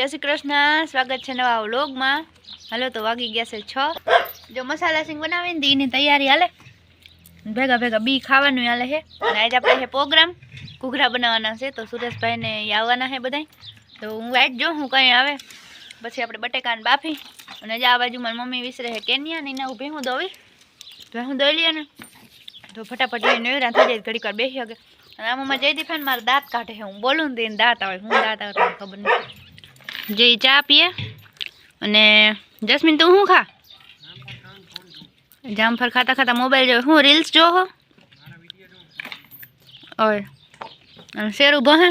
જય શ્રી કૃષ્ણ, સ્વાગત છે નવા વ્લોગમાં. હાલો તો વાગી ગયા છે છ. જો મસાલા સિંગ બનાવીને દીની તૈયારી હાલે. ભેગા ભેગા બી ખાવાનું હાલે છે અને આજે આપણે છે પ્રોગ્રામ. ઘૂઘરા બનાવવાના છે તો સુરેશભાઈને ઈ આવવાના છે બધાય. તો હું વાઈટ જો હું કંઈ આવે. પછી આપણે બટેકાને બાફી. અને જે આ બાજુ મારી મમ્મી વિસરે છે કેન્યા ને એના ઊભી હું દોવી ભેહું દોઈ લઈએ ને. તો ફટાફટ એ નવરા થઈ જાય ઘડીક વાર બેસી શકે અને આમાં જયદીપ છે ને મારા દાંત કાઢે છે. હું બોલું ને તો એને દાંત આવે. હું દાંત આવે તો ખબર નથી. જે ચા પીએ. અને જસ્મીન, તું શું ખા? જામફળ ખાતા ખાતા મોબાઈલ જો, હું રીલ્સ જો હો ઓય. અને શેરું ભહે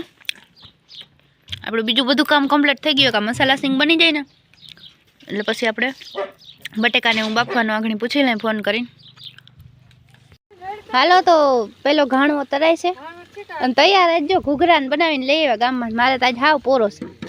આપણું બીજું બધું કામ કમ્પ્લીટ થઈ ગયું, કે મસાલા સિંગ બની જાય ને? એટલે પછી આપણે બટેકાને હું બાફવાનું, આગળ પૂછી લઈ ફોન કરીને. હાલો, તો પેલો ઘાણો તરાય છે. અને તૈયાર જ જો ઘૂઘરાને બનાવીને લઈ આવ્યા ગામમાં. મારે તો આજ હાવ પોરો છે.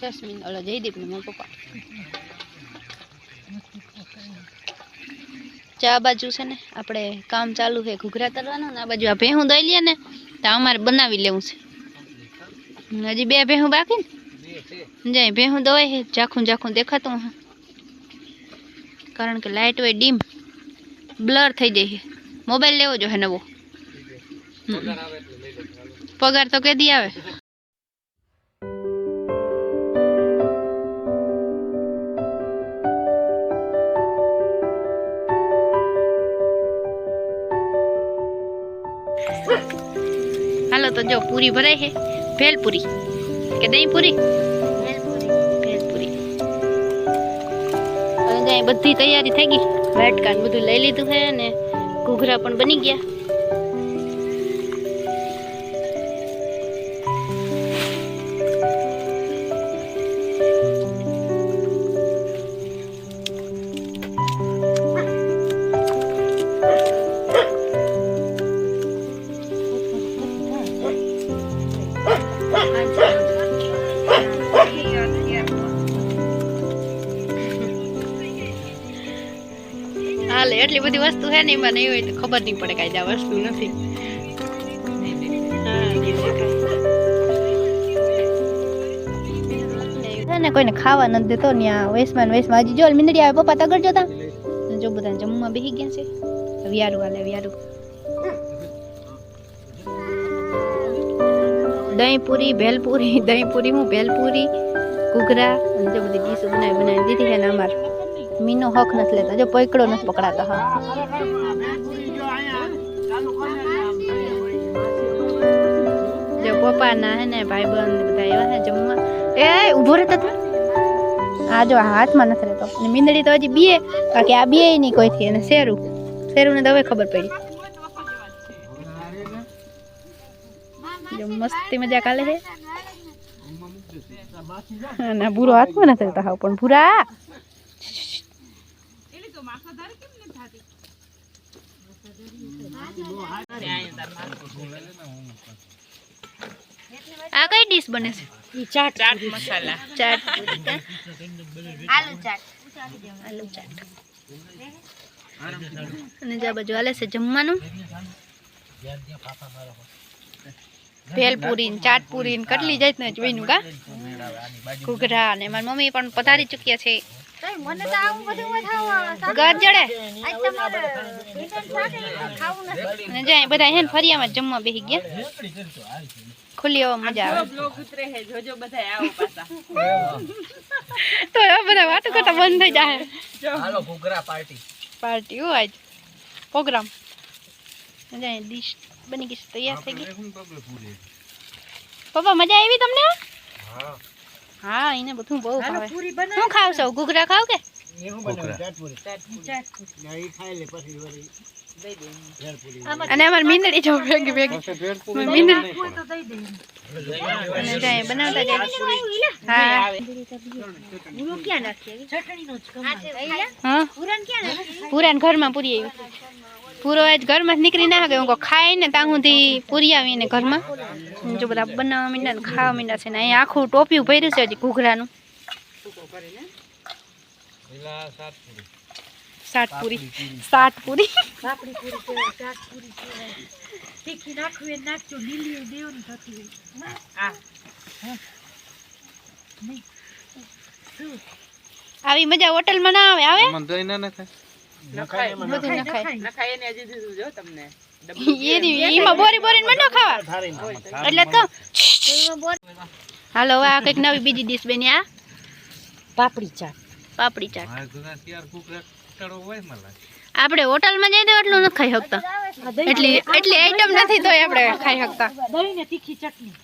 જસ્મીન ઓલો ને મારા પપ્પા ચા બાજુ છે ને, આપણે કામ ચાલુ છે, ઘૂઘરા તરવાનું ને આ બાજુ આ ભેહું દઈ લઈએ ને, તો અમારે બનાવી લેવું છે. હજી બે ભેહું બાકી ને? જાય, ભેહું દવાય છે, ઝાખું ઝાખું દેખાતું હા કારણ કે લાઇટ હોય ડીમ, બ્લર થઈ જાય છે. મોબાઈલ લેવો જો હે નવો. હમ. પગાર તો કેદી આવે? હાલો તો જો પૂરી ભરાય છે. ભેલપુરી. કે દહીં પૂરી ભેલપુરી. અને ત્યાં બધી તૈયારી થઈ ગઈ. વાટકા ને બધું લઈ લીધું છે ને ઘૂઘરા પણ બની ગયા હાલે એટલી બધી વસ્તુ છે ને એમાં નહીં હોય તો ખબર નહીં પડે કાંઈ આ વસ્તુ નથી. ને કોઈને ખાવા નથી દેતો ને આ વૈસમાન વેસમાં. હજી જો મીંદડી આવે, પપ્પા તગડ જોતા જો બધા જમવા બેસી ગયા છે. વિયારું હાલે, વિયારું. દહીં પૂરી ભેલપુરી દહીં પૂરી હું, ભેલપુરી, ઘૂઘરા, અને જો બધી ડીશો બનાવી બનાવી દીધી છે ને અમારે. મીનો હક નથી લેતા. જો પકડો નથી પકડાતો હા. જો પપ્પા ના હે ને ભાઈ બંધ બધા એવા ને જમવા. એ ઊભો રહેતો તું. આ જો હાથમાં નથી રહેતો. અને મીંદડી તો હજી બીએ બાકી આ બીએ નહીં કોઈથી. અને શેરું. શેરું ને તો હવે ખબર પડી. જો મસ્તી મજા કાલે છે ના ભૂરો હાથમાં નથી રહેતા હાવ પણ ભૂરા. આ કઈ ડીશ બને છે? ચાટ ચાટ મસાલા. ચાટ આલુ ચાટ. આલુ ચાટ. અને જા બાજુ હાલે છે જમવાનું? ભેલપુરી ને ચાટપુરી ને જાય ને જોઈનું કા? ઘૂઘરા અને મારી મમ્મી પણ પધારી ચૂક્યા છે. ગરજડે અને જાય બધા હે ફરિયામાં જ જમવા બેસી ગયા. ખુલ્લી હવા મજા આવે. બ્લોગ ઉતરે હે જોજો બધાય આવો પાછા. તો હવે બધા વાતો કરતા બંધ થઈ જાય હાલો ઘૂઘરા પાર્ટી. પાર્ટી હોય આજ. પ્રોગ્રામ. જાય ડીશ બની ગઈ તૈયાર થઈ ગઈ. પપ્પા મજા આવી તમને? હા. હા એને બધું બહુ ભાવે. પૂરી શું ખાવ છો? ઘૂઘરા ખાવ કે? અને અમાર મીંદડી જો ભેગી ભેગી. મીંદડી તો દઈ દે અને જાય બનાવતા જાય. હા. જ કમાલ હા? પૂરાને ઘરમાં પૂરી આવી. પૂરો આજ ઘરમાં નીકળી ના હું ખાય ને ત્યાં સુધી પૂરી આવીને ઘરમાં. જો બધા બનાવવા માંડ્યા ને ખાવા માંડ્યા છે ને અહીંયા આખું ટોપિયું ભર્યું છે હજી ઘૂઘરાનું. સાત પૂરી સાત પૂરી પાપડી પૂરી કહેવાય ચાટ પૂરી કહેવાય તીખી નાખવી હોય નાખજો લીલી દેવની થતી હોય હા નહીં શું આવી? મજા હોટલમાં ના આવે આવે નખાય. નખાય, નખાય. એની જ હાલો આ કંઈક નવી બીજી ડીશ બની આ પાપડી ચાટ. પાપડી ચાટ. આપણે હોટલમાં જઈએ તો એટલું નથી ખાઈ શકતા. એટલી એટલી આઈટમ નથી તો આપણે ખાઈ શકતા. દહીં ને તીખી ચટણી.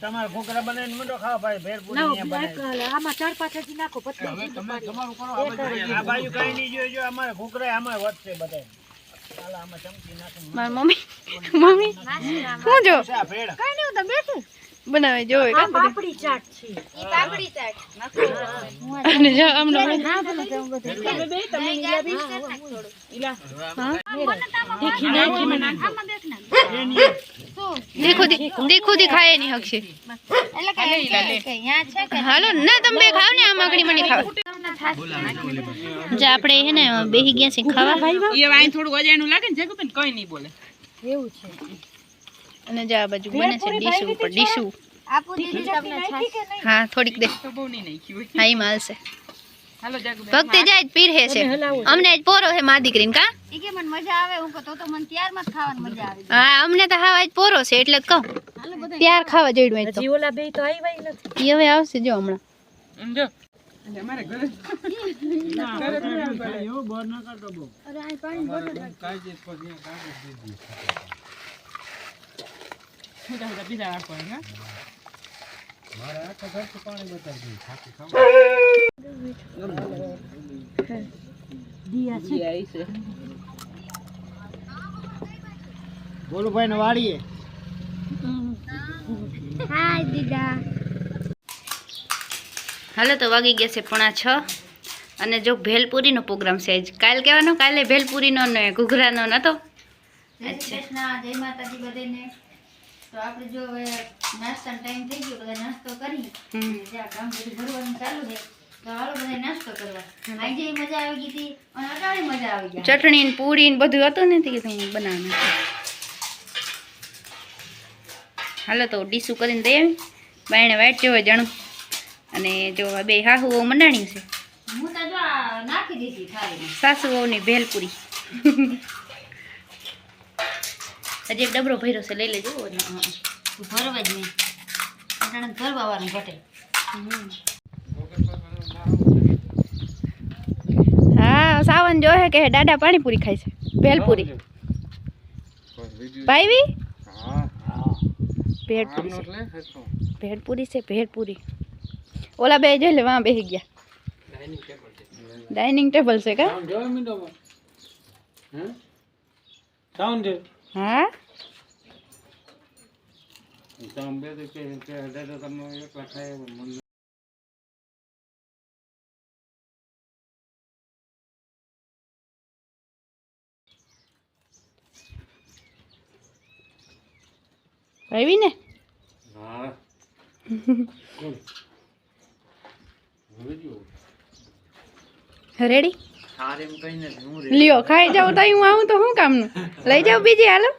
તમારે ઘોકરા બનાવીને મંડો ખાવા ભાઈ ભેર પૂરી ના, આમાં ચાર પાંચ હજી નાખો પછી આ બાજુ કઈ નહીં જોયો જો અમારે આમાં વધશે મારી મમ્મી મમ્મી. શું જો? આ ભેળ. બનાવે જોવે આ બધું. પાપડી ચાટ. અને જો હમણાં તીખી નાખી દેખો દી દેખો નહીં હકશે. હાલો ના તમે બે ખાવ ને આ માગણી મણી ખાવ જે આપણે હે ને બેહી ગયા છે ખાવા. એવું છે. અને જે આ બાજુ બને છે ડીશું ઉપર ડીશું નહીં? હા થોડીક દે. હા ઈ માલશે ભક્તિ જાય જ પીરહે છે. અમને જ પોરો હે મા દીકરીને કા? હા અમને તો હાવ આજ પોરો છે એટલે જ કહું. ત્યાર ખાવા જઈડું હોય તો. ઓલા બે તો આવી નથી. ઈ હવે આવશે જો હમણાં. એવો બોર ન કરતો બહુ. કાંઈ જ પછી અહીંયા કાંઈ જ દીધી. મારે આખા ઘરથી પાણી બતાવી. થાકી ખાવા. દિયા છે. ભોલુભાઈ ને વાડીએ હાલો તો વાગી ગયા છે પોણા છ. અને જો ભેલપુરીનો પ્રોગ્રામ છે આજ. કાલ કહેવાનો? કાલે ભેલપુરીનો ને ઘૂઘરાનો નતો? અચ્છા. જય માતાજી બધાને. તો આપણે જો હવે નાસ્તાનો ટાઈમ થઈ ગયો બધા નાસ્તો કરી. જ્યાં કામ બધું ભરવાનું ચાલુ છે. ચટણી ને પૂરી ને બધું હતું ને કીધું બનાવવાનું હાલો તો ડીસું કરીને દે આવી બાયણે વાઈટ હોય જણું. અને જો બે હાહુ વહુ મંડાણી છે સાસુ વહુની ભેલપુરી. હજી ડબરો ભર્યો છે લઈ લેજો. ભરવા જ નહીં. અટાણે ભરવા વાળું ઘટે. હા સાવન જો હે કે દાદા પાણીપુરી ખાય છે. ભેલપુરી બસ બીજું- ભાઈવી હા. ભેળપુરી આમનો છે. એટલે હેઠો. ભેળપુરી છે ભેળપુરી ઓલા બે જોઈ લે વાં બેસી ગયા. ડાઇનિંગ ટેબલ છે. કા? હા? તમે આવી ને? રેડી લ્યો ખાઈ જાઉં તો હું આવું તો શું કામનું? લઈ જાવ બીજી હાલો.